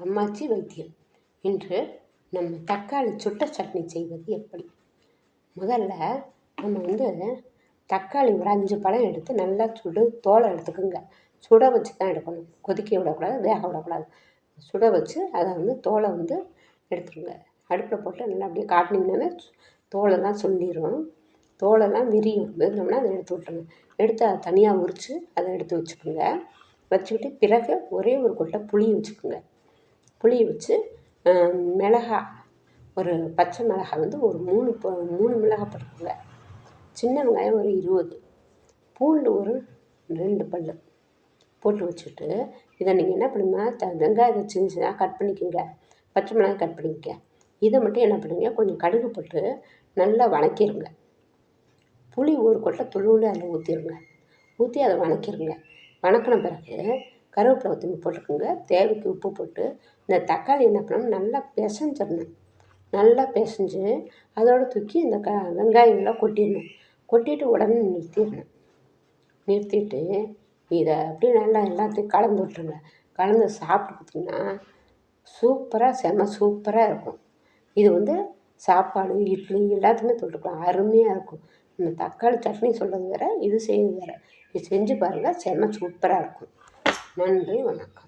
அம்மாச்சி வைத்தியம். இன்று நம்ம தக்காளி சுட்ட சட்னி செய்வது எப்படி? முதல்ல நம்ம வந்து தக்காளி ஒரு அஞ்சு பழம் எடுத்து நல்லா சுடு தோலை எடுத்துக்கோங்க. சுட வச்சு தான் எடுக்கணும். கொதிக்க விடக்கூடாது வேக விடக்கூடாது. சுட வச்சு அதை வந்து தோலை வந்து எடுத்துருங்க அடுப்பில் போட்டு நல்லா அப்படியே காட்டினீங்கன்னா தோலெல்லாம் சொல்லிடும் தோலெல்லாம் விரியும். விரிஞ்சோம்னா அதை எடுத்து விட்ருங்க எடுத்து அதை தனியாக உரித்து அதை எடுத்து வச்சுக்கோங்க. வச்சுக்கிட்டு பிறகு ஒரே ஒரு கொட்டை புளி வச்சுக்கோங்க. புளியை வச்சு மிளகா ஒரு பச்சை மிளகாய் வந்து ஒரு மூணு ப மூணு மிளகாய் போட்டுக்கோங்க. சின்ன வெங்காயம் ஒரு இருபது. பூண்டு ஒரு ரெண்டு பல் போட்டு வச்சுட்டு இதை நீங்கள் என்ன பண்ணுங்க த வெங்காயத்தை சின்ன சின்னதாக கட் பண்ணிக்கோங்க. பச்சை மிளகாய் கட் பண்ணிக்கங்க. இதை மட்டும் என்ன பண்ணுங்க கொஞ்சம் கடுகு போட்டு நல்லா வணக்கிடுங்க புளி ஒரு கொட்டை துளுண்டு அதில் ஊற்றிடுங்க ஊற்றி அதை வணக்கிடுங்க வணக்கின பிறகு கருவேப்பிலை கொத்தமல்லி போட்டுக்கோங்க தேவைக்கு உப்பு போட்டு இந்த தக்காளி என்ன பண்ணணும் நல்லா பிசைஞ்சிடணும். நல்லா பிசைஞ்சு அதோட தூக்கி இந்த க வெங்காயம்லாம் கொட்டிடணும். கொட்டிட்டு உடனே நிறுத்திடணும். நிறுத்திட்டு இதை அப்படியே நல்லா எல்லாத்தையும் கலந்து விட்டுருங்க. கலந்து சாப்பிட்டு கொடுத்தீங்கன்னா சூப்பராக செம்ம சூப்பராக இருக்கும். இது வந்து சாப்பாடு இட்லி எல்லாத்துக்குமே தொட்டுக்கலாம். அருமையாக இருக்கும். இந்த தக்காளி சட்னி சொல்கிறது வேறு இது செய்கிறது வேறு. இது செஞ்சு பாருங்கள் செம்ம சூப்பராக இருக்கும். நன்றி வணக்கம்